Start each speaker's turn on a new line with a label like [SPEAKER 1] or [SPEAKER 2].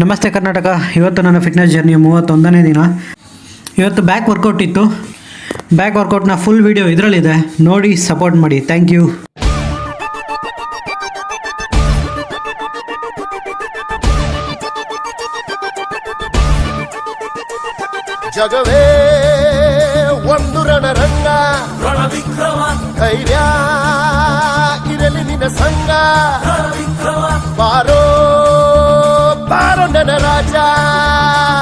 [SPEAKER 1] ನಮಸ್ತೆ ಕರ್ನಾಟಕ. ಇವತ್ತು ನನ್ನ ಫಿಟ್ನೆಸ್ ಜರ್ನಿ ಮೂವತ್ತೊಂದನೇ ದಿನ. ಇವತ್ತು ಬ್ಯಾಕ್ ವರ್ಕೌಟ್ ಇತ್ತು. ಬ್ಯಾಕ್ ವರ್ಕೌಟ್ನ ಫುಲ್ ವಿಡಿಯೋ ಇದರಲ್ಲಿದೆ. ನೋಡಿ ಸಪೋರ್ಟ್ ಮಾಡಿ. ಥ್ಯಾಂಕ್ ಯು
[SPEAKER 2] ಜಗವೇ ಒಂದು ರಣರಂಗ. ಧೈರ್ಯ ಇರಲಿ ನಿನ್ನ ಸಂಗ da.